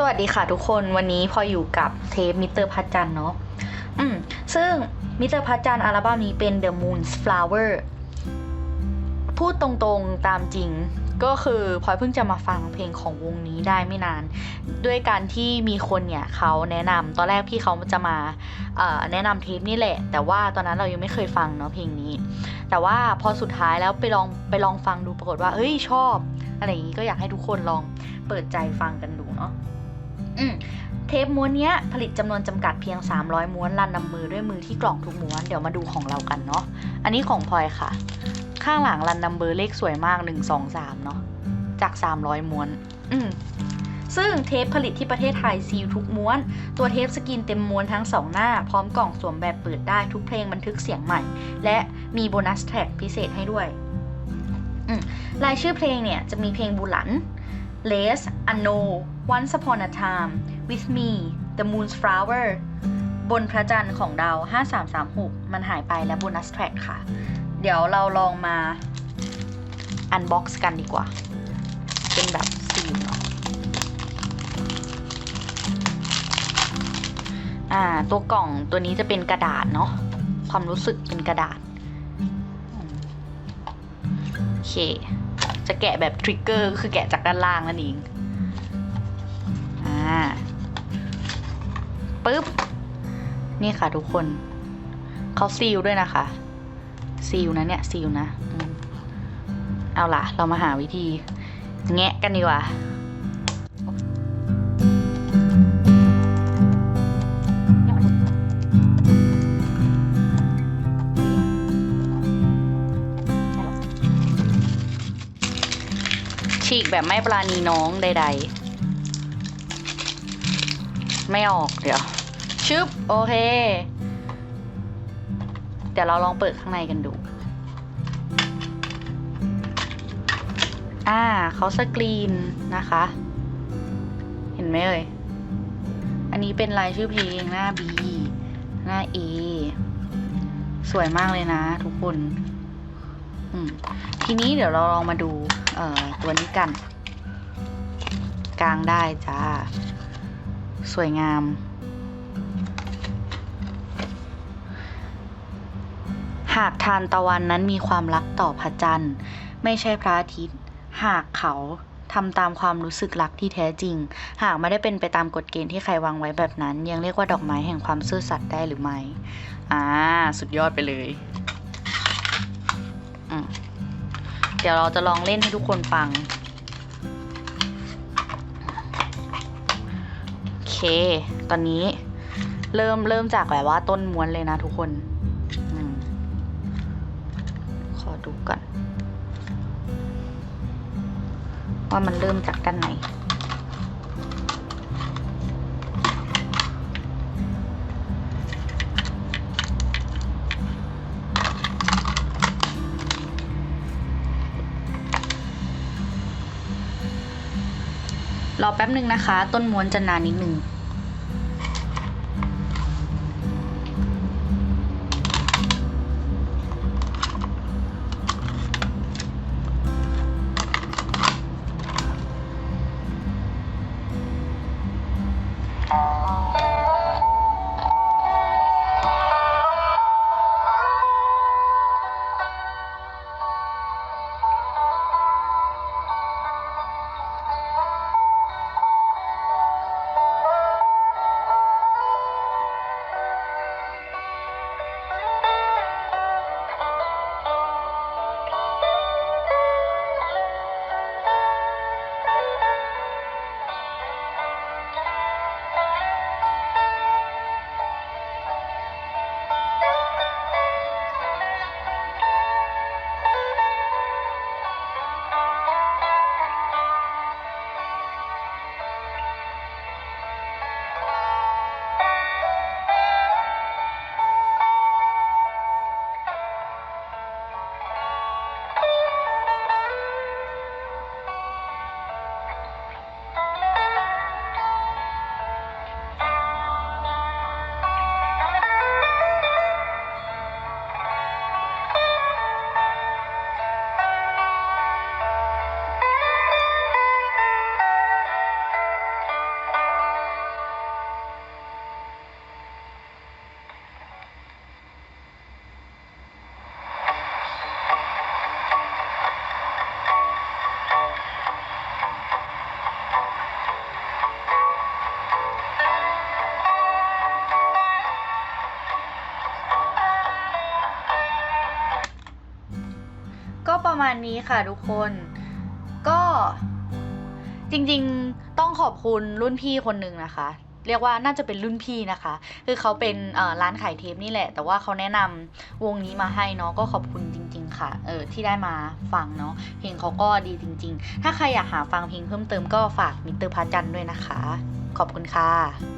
สวัสดีค่ะทุกคนวันนี้พออยู่กับเทปมิสเตอร์พัชจันทร์เนาะอืมซึ่งมิสเตอร์พัชจันทร์อัลบั้มนี้เป็น The Moon's Flower พูดตรงๆตามจริงก็คือพลอยเพิ่งจะมาฟังเพลงของวงนี้ได้ไม่นาน ด้วยการที่มีคนเนี่ยเขาแนะนำตอนแรกพี่เขาจะมาแนะนำเทปนี่แหละ แต่ว่าตอนนั้นเรายังไม่เคยฟังเนาะเพลงนี้ แต่ว่าพอสุดท้ายแล้วไปลองไปลองฟังดูปรากฏว่าเฮ้ยชอบ อะไรอย่างนี้ก็อยากให้ทุกคนลองเปิดใจฟังกันดูเนาะ เทปม้วนเนี้ยผลิตจำนวนจำกัดเพียง 300 ม้วนรันนำมือด้วยมือที่กล่องทุกม้วนเดี๋ยวมาดูของเรากันเนาะอันนี้ของพลอยค่ะ ข้างหลังรันนำเบอร์เลขสวยมาก 1 2 3 เนาะจาก 300 ม้วน อืซึ่งเทปผลิตที่ประเทศไทยซีลทุกม้วน ตัวเทปสกรีนเต็มม้วนทั้งสองหน้า พร้อมกล่องสวมแบบเปิดได้ทุกเพลงบันทึกเสียงใหม่ และมีโบนัสแทร็กพิเศษให้ด้วยรายชื่อเพลงเนี่ยจะมีเพลงบุหลัน Les a n o Once Upon a Time With Me The Moon's Flower บนพระจันทร์ของดาว 5336 มันหายไปและโบนัสแทร็กค่ะ เดี๋ยวเราลองมาอันบ็อกซ์กันดีกว่า เป็นแบบซีลเนาะอ่า ตัวกล่องตัวนี้จะเป็นกระดาษเนาะ ความรู้สึกเป็นกระดาษอืมโอเค จะแกะแบบทริกเกอร์คือแกะจากด้านล่างนั่นเองอ่าปึ๊บ นี่ค่ะทุกคนเขาซีลด้วยนะคะซีลนะเนี่ยซีลนะอเอาล่ะ เรามาหาวิธี แงะกันดีกว่า แบบไม่ปราณีน้องใด ๆ ไม่ออกเดี๋ยว ชึบ โอเค เดี๋ยวเราลองเปิดข้างในกันดู อ่าเขาสกรีนนะคะ เห็นไหมเอ่ย อันนี้เป็นลายชื่อเพลงหน้า B หน้า A สวยมากเลยนะทุกคน ทีนี้เดี๋ยวเราลองมาดูตัวนี้กัน กลางได้จ้า สวยงาม หากทานตะวันนั้นมีความรักต่อพระจันทร์ ไม่ใช่พระอาทิตย์ หากเขาทำตามความรู้สึกรักที่แท้จริง หากไม่ได้เป็นไปตามกฎเกณฑ์ที่ใครวางไว้แบบนั้น ยังเรียกว่าดอกไม้แห่งความซื่อสัตย์ได้หรือไม่ อ่า สุดยอดไปเลย เดี๋ยวเราจะลองเล่นให้ทุกคนฟัง โอเค ตอนนี้เริ่มเริ่มจากแบบว่าต้นม้วนเลยนะทุกคนอขอดูก่อน ว่ามันเริ่มจากด้านไหน รอแป๊บหนึ่งนะคะ ต้นม้วนจะนานนิดนึง นี้ค่ะทุกคนก็จริงๆต้องขอบคุณรุ่นพี่คนหนึ่งนะคะ เรียกว่าน่าจะเป็นรุ่นพี่นะคะ คือเขาเป็นร้านขายเทปนี่แหละ แต่ว่าเขาแนะนำวงนี้มาให้เนาะก็ขอบคุณจริง ๆ ค่ะเออที่ได้มาฟังเนาะเพลงเขาก็ดีจริง ๆ ถ้าใครอยากหาฟังเพลงเพิ่มเติมก็ฝากมิสเตอร์พัชจันทร์ด้วยนะคะ ขอบคุณค่ะ